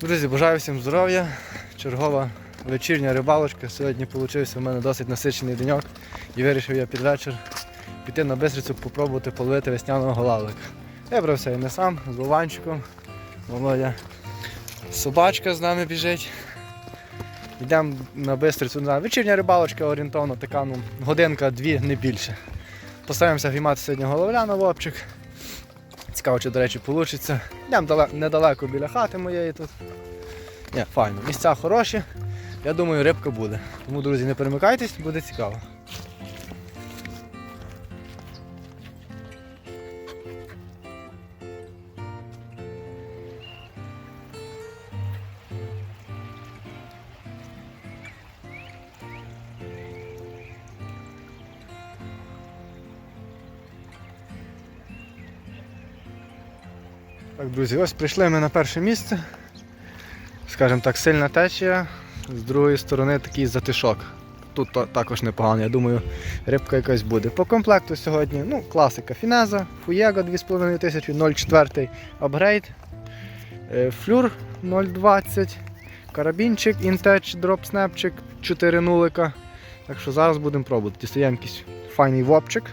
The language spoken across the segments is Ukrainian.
Друзі, бажаю всім здоров'я. Чергова вечірня рибалочка. Сьогодні вийшов у мене досить насичений деньок і вирішив я під вечір піти на бистрицю попробувати половити весняного голавлика. Вибрався я не сам, з Вованчиком. Володя. Собачка з нами біжить. Йдемо на бистрицю. Вечірня рибалочка орієнтовно така, ну, годинка-дві, не більше. Постараємося віймати сьогодні головля на вопчик. Цікаво, чи, до речі, вийде. Йдемо недалеко біля хати моєї тут. Ні, файно. Місця хороші. Я думаю, рибка буде. Тому, друзі, не перемикайтесь, буде цікаво. Так, друзі, ось прийшли ми на перше місце. Скажімо так, сильна течія, з другої сторони такий затишок. Тут також непогано, я думаю, рибка якась буде. По комплекту сьогодні ну, класика Фінеза, Фуєго 2500, 0,4 апгрейд, е, флюр 0,20, карабінчик, інтеч, дропснепчик 4 нулика. Так що зараз будемо пробувати. Дістаємо якийсь файний вопчик.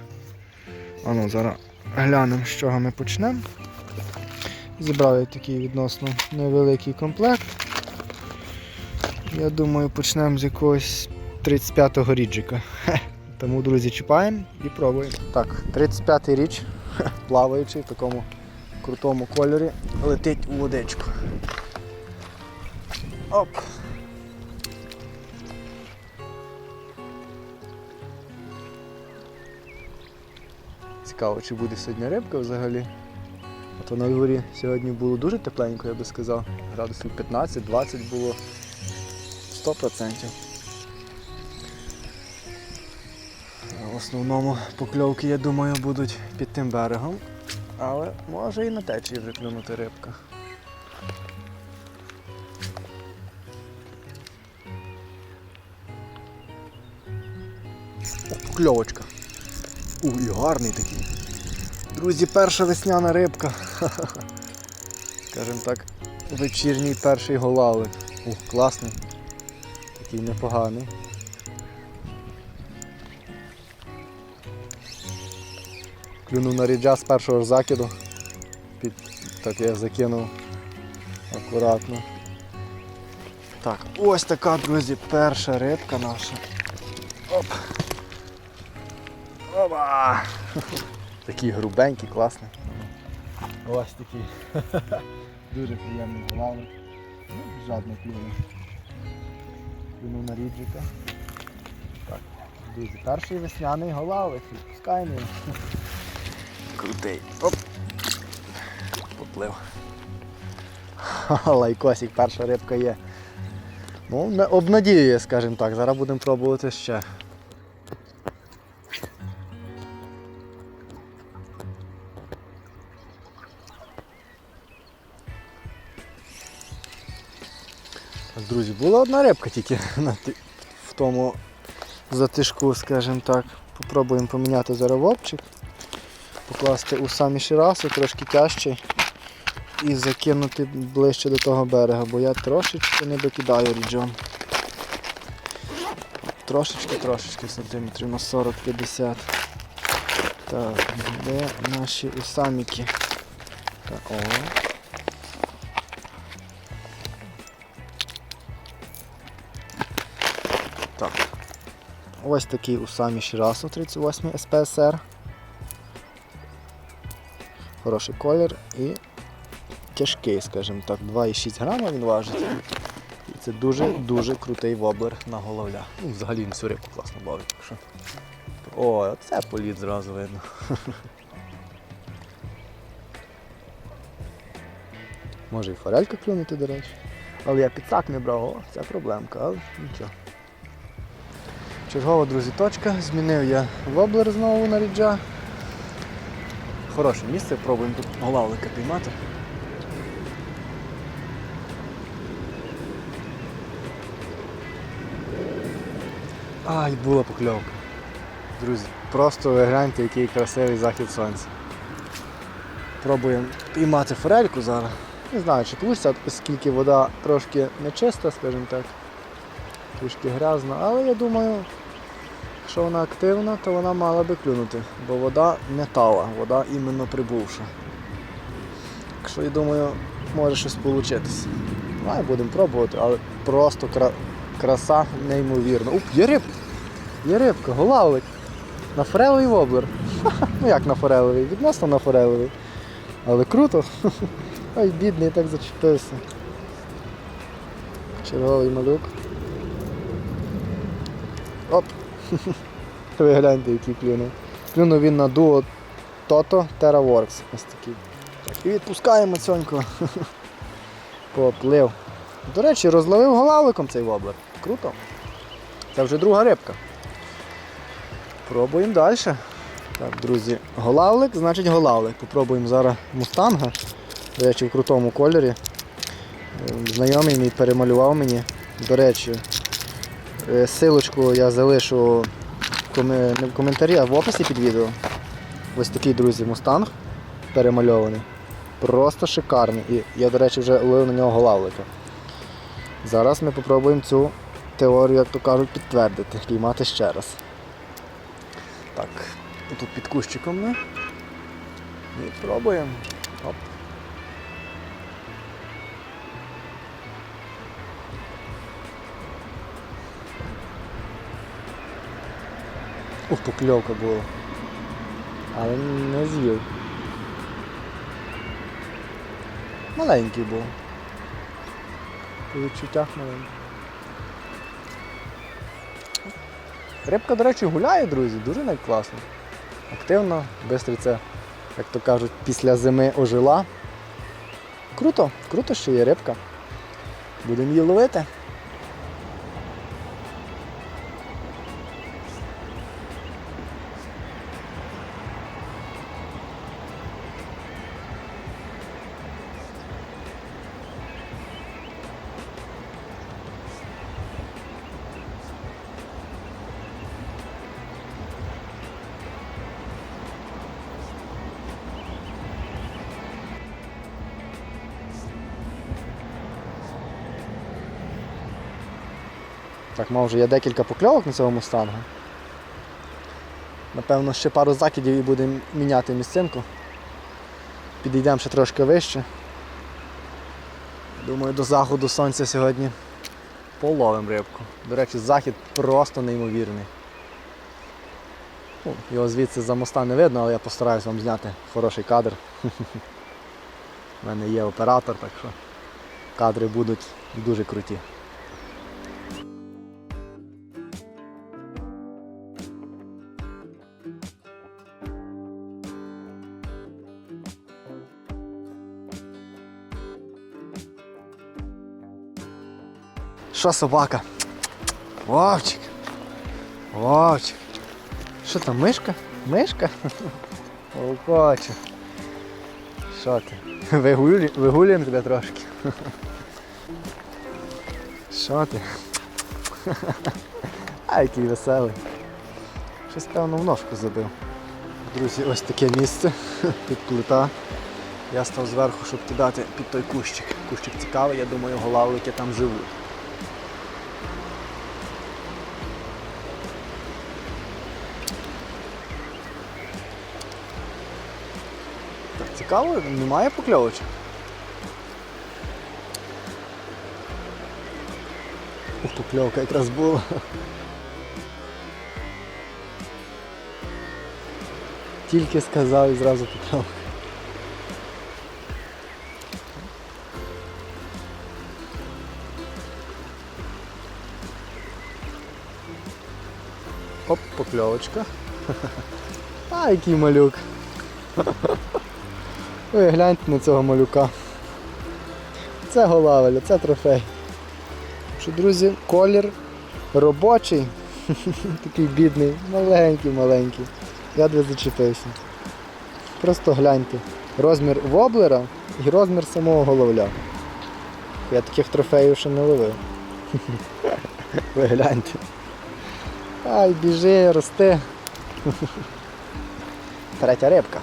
А ну, зараз глянемо, з чого ми почнемо. Зібрав такий відносно невеликий комплект. Я думаю, почнемо з якогось 35-го ріджика. Тому, друзі, чіпаємо і пробуємо. Так, 35-й річ, плаваючий в такому крутому кольорі, летить у водичку. Оп. Цікаво, чи буде сьогодні рибка взагалі. То на дворі сьогодні було дуже тепленько, я би сказав. Градусів 15-20 було 100%. В основному покльовки, я думаю, будуть під тим берегом. Але може і на течії вже клюнути рибка. О, покльовочка. Уй, гарний такий. Друзі, перша весняна рибка. Скажем так, вечірній перший голавлик. Ух, класний. Такий непоганий. Клюнув на ріджа з першого ж закиду. Під... Так я закинув акуратно. Так, ось така, друзі, перша рибка наша. Оп. Опа! Такий грубенький, класний. Ось такий. Дуже приємний главник. Ну, жадно клюне. Клюнув на ріджика. Так, друзі, перший весняний голавик. Відпускаємо його. Крутий. Оп. Поплив. Лайкосик, перша рибка є. Ну, обнадіює, скажімо так. Зараз будемо пробувати ще. Друзі, була одна рибка тільки в тому затишку, скажімо так. Попробуємо поміняти зараз вовчик, покласти у самі шираси, трошки тяжчий, і закинути ближче до того берега, бо я трошечки не докидаю ріджом. Трошечки, трошечки сантиметрів на 40-50. Так, де наші усаміки? Так, о. Ось такий у самі Ширасу 38 СПСР. Хороший колір і тяжкий, скажімо так, 2,6 грама він важить. І це дуже-дуже крутий воблер на головля. Ну, взагалі він всю рибку класно ловить. так що. О, це політ зразу видно. Може і форелька клюнути, до речі. Але я підсак не брав, о, це проблемка, але нічого. Чергова, друзі, точка. Змінив я воблер знову на ріджа. Хороше місце, пробуємо тут голавлика піймати. Ай, була покльовка. Друзі, просто ви гляньте, який красивий захід сонця. Пробуємо піймати форельку зараз. Не знаю, чи вийде, оскільки вода трошки нечиста, скажімо так. Трішки грязна, але я думаю, якщо вона активна, то вона мала би клюнути, бо вода не тала, вода іменно прибувша. Так що я думаю, може щось вийти. Давай будемо пробувати, але просто кра... краса неймовірна. Уп, є рибка! Є рибка, голавлик. На фореловий воблер. Ну як на фореловий? Відносно на фореловий. Але круто. Ой, бідний так зачепився. Черговий малюк. Оп! Ви гляньте, який клюнув. Клюнув він на дуо Toto TerraWorks. Ось такий. І відпускаємо цьоньку. Поплив. До речі, розловив голавликом цей воблер. Круто. Це вже друга рибка. Пробуємо далі. Так, друзі, голавлик, значить голавлик. Попробуємо зараз мустанга. До речі, в крутому кольорі. Е, Знайомий мій перемалював мені. До речі, силочку я залишу в коментарі, а в описі під відео. Ось такий, друзі, мустанг перемальований. Просто шикарний. І я, до речі, вже ловив на нього голавлика. Зараз ми спробуємо цю теорію, як то кажуть, підтвердити, піймати ще раз. Так, тут під кущиком ми. І пробуємо. Оп. Ух, покльовка була. Але не з'їв. Маленький був. По відчуттях маленький. Рибка, до речі, гуляє, друзі, дуже навіть класно. Активно, бистриця, як то кажуть, після зими ожила. Круто, круто, що є рибка. Будемо її ловити. Так, мав вже є декілька покльовок на цьому мустангу. Напевно, ще пару закидів і будемо міняти місцинку. Підійдемо ще трошки вище. Думаю, до заходу сонця сьогодні половимо рибку. До речі, захід просто неймовірний. Ну, Його звідси за моста не видно, але я постараюсь вам зняти хороший кадр. У мене є оператор, так що кадри будуть дуже круті. Що собака? Вовчик. Вовчик. Що там, мишка? Мишка? Вовкоче. Що ти? Вигулю... Вигулюємо тебе трошки. Що ти? А, який веселий. Щось певно в ножку забив. Друзі, ось таке місце. Тут плита. Я став зверху, щоб кидати під той кущик. Кущик цікавий, я думаю, голавлики там живуть. цікаво, немає покльовочок. Ух, покльовка якраз була. Тільки сказав і зразу покльовка. Оп, покльовочка. А, який малюк. Ви гляньте на цього малюка. Це голавеля, це трофей. Що, друзі, колір робочий, такий бідний, маленький-маленький. Я дві зачепився. Просто гляньте. Розмір воблера і розмір самого головля. Я таких трофеїв ще не ловив. Ви гляньте. Ай, біжи, рости. Третя рибка.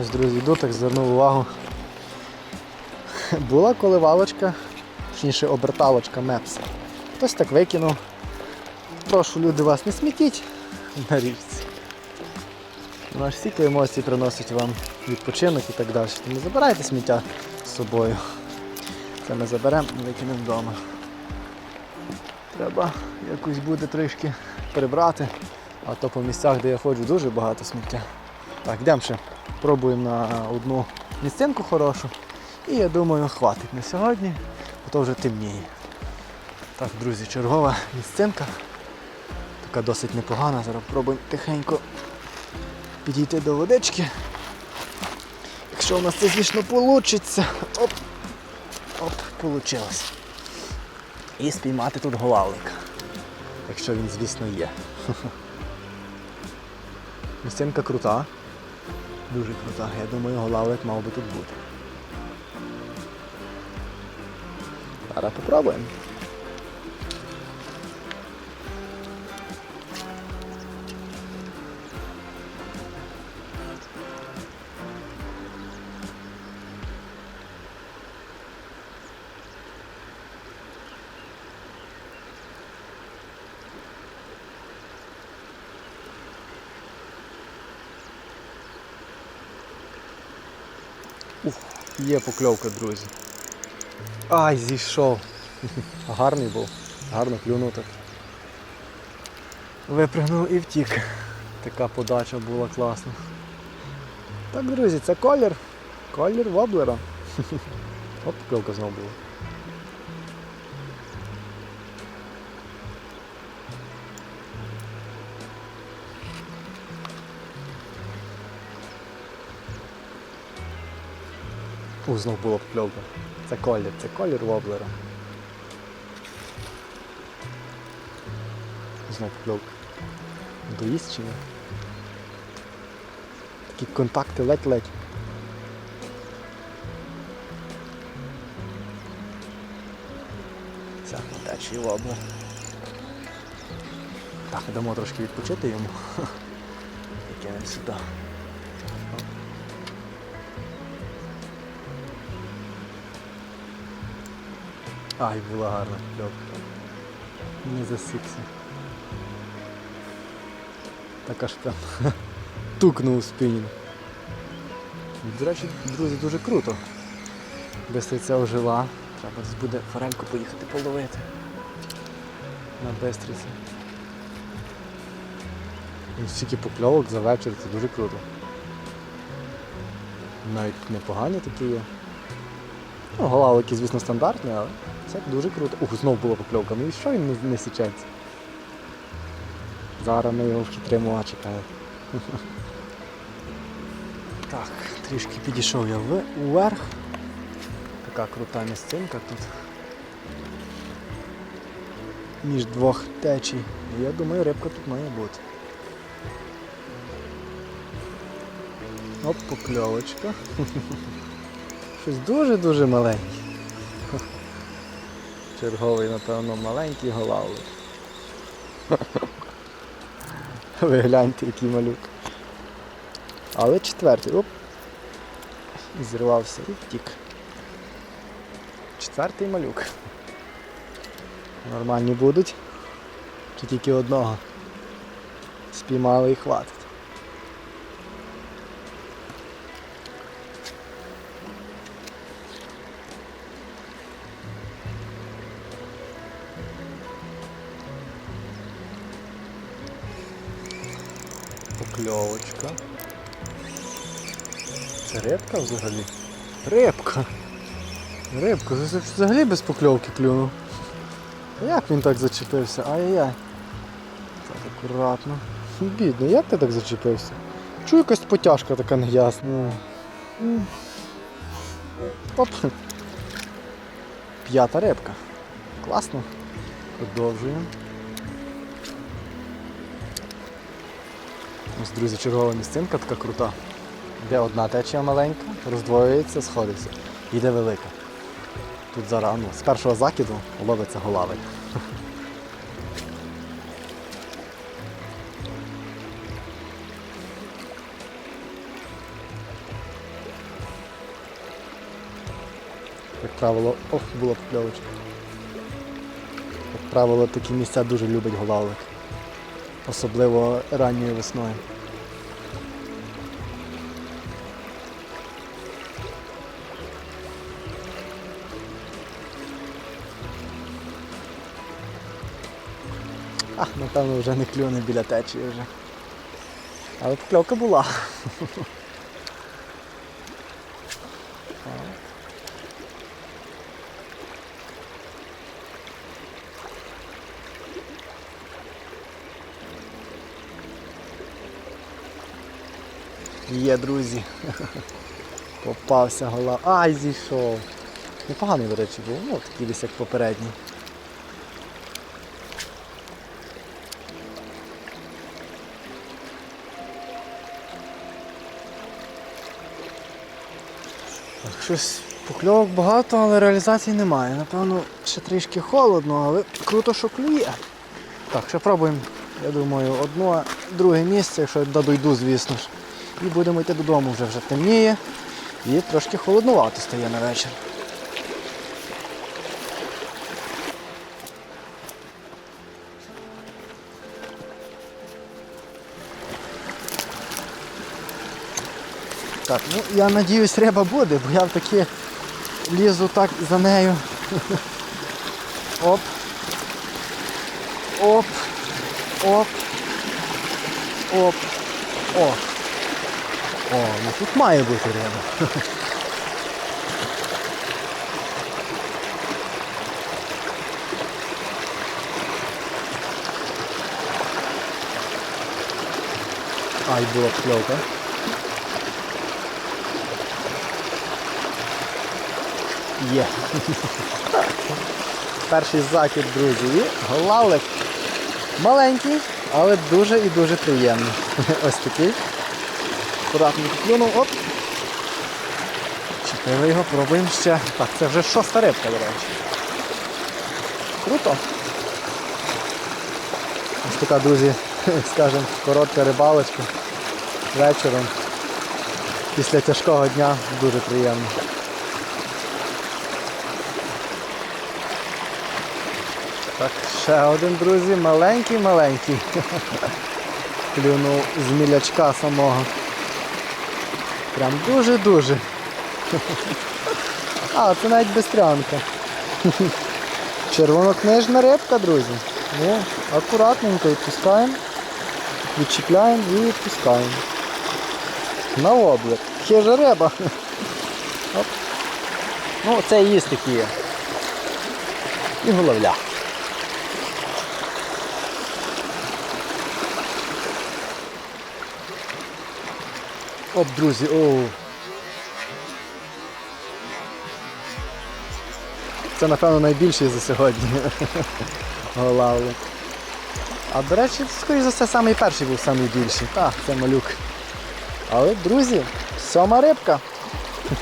Ось, друзі, йду, так звернув увагу. Була коливалочка, точніше оберталочка Мепс. Хтось так викинув. Прошу люди вас не смітіть на річці. Вона ж стільки емоцій приносить вам відпочинок і так далі. Тому забирайте сміття з собою. Це ми заберемо викинемо вдома. Треба якось буде трішки прибрати, а то по місцях, де я ходжу, дуже багато сміття. Так, йдемо ще. Пробуємо на одну місцинку хорошу. І я думаю, хватить на сьогодні, бо то вже темніє. Так, друзі, чергова місцинка. Така досить непогана. Зараз пробуємо тихенько підійти до водички. Якщо у нас це, звісно, вийде. Оп! Оп, вийшло. І спіймати тут голавлика. Якщо він, звісно, є. Місцинка крута. Дуже крута. Я думаю, голавлик мав би тут бути. Зараз попробуємо. Є покльовка, друзі. Ай, зійшов. Гарний був. Гарно клюнув так. Випригнув і втік. Така подача була класна. Так, друзі, це колір. Колір воблера. От покльовка знову була. Ух, знов була покльовка. Це колір, це колір воблера. Знов покльовка. Доїсть чи ні? Такі контакти ледь-ледь. Це течій воблер. Так, дамо трошки відпочити йому. Кинемо сюди. Ай, була гарна кльовка. Не засікся. Так аж прям тукнув у спинінг. До речі, друзі, дуже круто. Бистриця ожила. Треба буде форельку поїхати половити. На Бестриці. Стільки покльовок за вечір, це дуже круто. Навіть непогані такі є. Ну, голавлики, звісно, стандартні, але це дуже круто. Ух, знов була покльовка. Ну і що він не, не січеться? Зараз ми його вхитримо, чекає. Так, трішки підійшов я вверх. Така крута місцинка тут. Між двох течій. Я думаю, рибка тут має бути. Оп, покльовочка. Щось дуже-дуже маленьке. Черговий, напевно, маленький голавлик. Ви гляньте, який малюк. Але четвертий, оп. Зірвався і втік. Четвертий малюк. Нормальні будуть. Чи тільки одного. Спіймали і хватить. Покльовочка. Це рибка взагалі? Рибка. Рибка, взагалі без покльовки клюнув. Як він так зачепився? Ай-яй. Так, акуратно. Бідно, як ти так зачепився? Чую якась потяжка така неясна. Оп. П'ята рибка. Класно. Продовжуємо. Ось, друзі, чергова місцинка така крута, де одна течія маленька, роздвоюється, сходиться. Йде велика. Тут зараз з першого закиду ловиться голавик. Як правило, ох, було покльовочка. Як правило, такі місця дуже любить голавлик. Особливо ранньою весною. А, напевно, вже не клюне біля течії вже. Але покльовка була. Є, друзі. Попався гола. Ай, зійшов. Непоганий, до речі, був. Ну, такий десь як попередній. Щось покльовок багато, але реалізації немає. Напевно, ще трішки холодно, але круто, що клює. Так, ще пробуємо, я думаю, одне, друге місце, якщо я дойду, звісно ж. І будемо йти додому, вже вже темніє. І трошки холоднувато стає на вечір. Так, ну я надіюсь, риба буде, бо я в таки лізу так за нею. Оп. Оп. Оп. Оп. О. О, ну тут має бути риба. Ай, була кльовка. Є. Перший закид, друзі. І маленький, але дуже і дуже приємний. Ось такий. Акуратно клюнув, оп. Чіпили його, пробуємо ще. Так, це вже шоста рибка, до речі. Круто. Ось така, друзі, скажімо, коротка рибалочка вечором. Після тяжкого дня дуже приємно. Так, ще один, друзі, маленький-маленький. Клюнув з мілячка самого. Прям дуже-дуже. А, це навіть бистрянка. Червонокнижна рибка, друзі. Ну, акуратненько відпускаємо, відчіпляємо і відпускаємо. На облик. Хижа риба. Оп. Ну, це є. І головля. Оп, друзі, оу. Це, напевно, найбільший за сьогодні. Голавлик. А до речі, скоріш за все, самий перший був самий більший. Так, це малюк. Але, друзі, сьома рибка.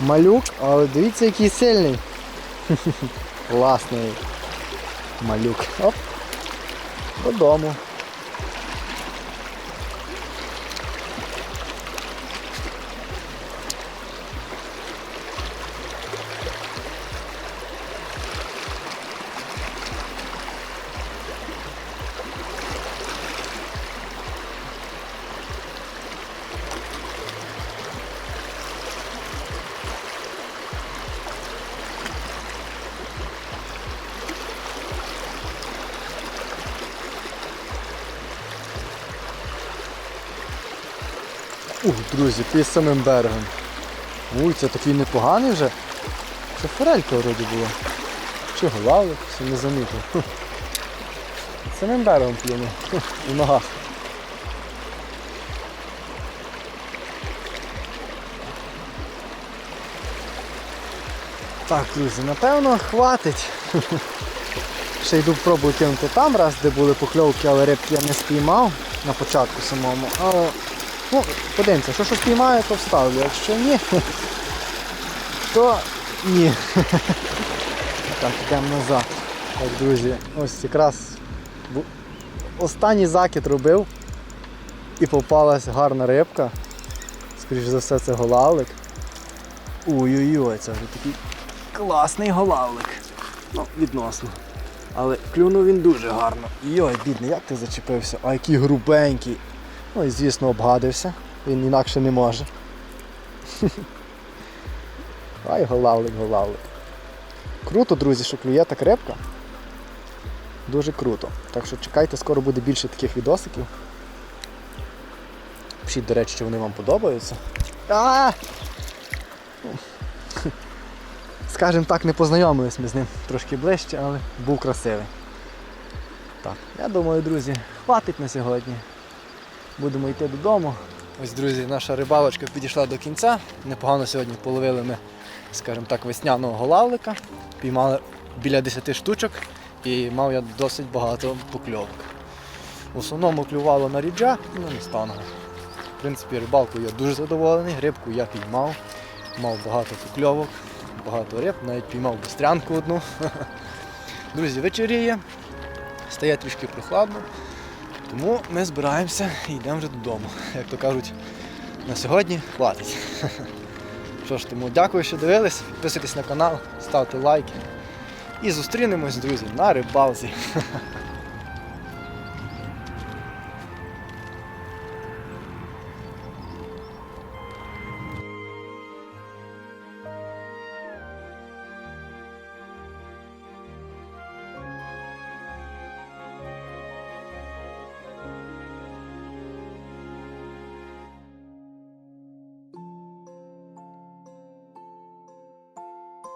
Малюк, але дивіться, який сильний. Класний. Малюк. Оп. Додому. Ух, друзі, під самим берегом. Ой, це такий непоганий вже. Це форелька вроді була. Чи голавлик, все не замітив. Самим берегом плюнув. Хм, У ногах. Так, друзі, напевно, хватить. Ще йду пробую кинути там раз, де були покльовки, але рибки я не спіймав на початку самому. Але ну, подивимося, що що спіймаю, то вставлю. Якщо ні, то ні. Так, йдемо назад. Так, друзі, ось якраз останній закид робив і попалась гарна рибка. Скоріше за все це голавлик. Ой-ой-ой, це вже такий класний голавлик. Ну, відносно. Але клюнув він дуже гарно. Йой, бідний, як ти зачепився? А який грубенький. Ну і звісно обгадився. Він інакше не може. Ай, голавлик, голавлик. Круто, друзі, що клює так рибка. Дуже круто. Так що чекайте, скоро буде більше таких відосиків. Пишіть, до речі, що вони вам подобаються. А! Скажем так, не познайомились ми з ним трошки ближче, але був красивий. Так, я думаю, друзі, хватить на сьогодні. Будемо йти додому. Ось, друзі, наша рибалочка підійшла до кінця. Непогано сьогодні половили ми, скажімо так, весняного голавлика. Піймали біля 10 штучок і мав я досить багато покльовок. В основному клювало на ріджа, ну не станга. В принципі, рибалкою я дуже задоволений, рибку я піймав, мав багато покльовок, багато риб, навіть піймав бистрянку одну. Друзі, вечеріє, стає трішки прохладно, тому ми збираємося і йдемо вже додому. Як то кажуть, на сьогодні хватить. Що ж, тому дякую, що дивились, підписуйтесь на канал, ставте лайки. І зустрінемось, друзі, на рибалці.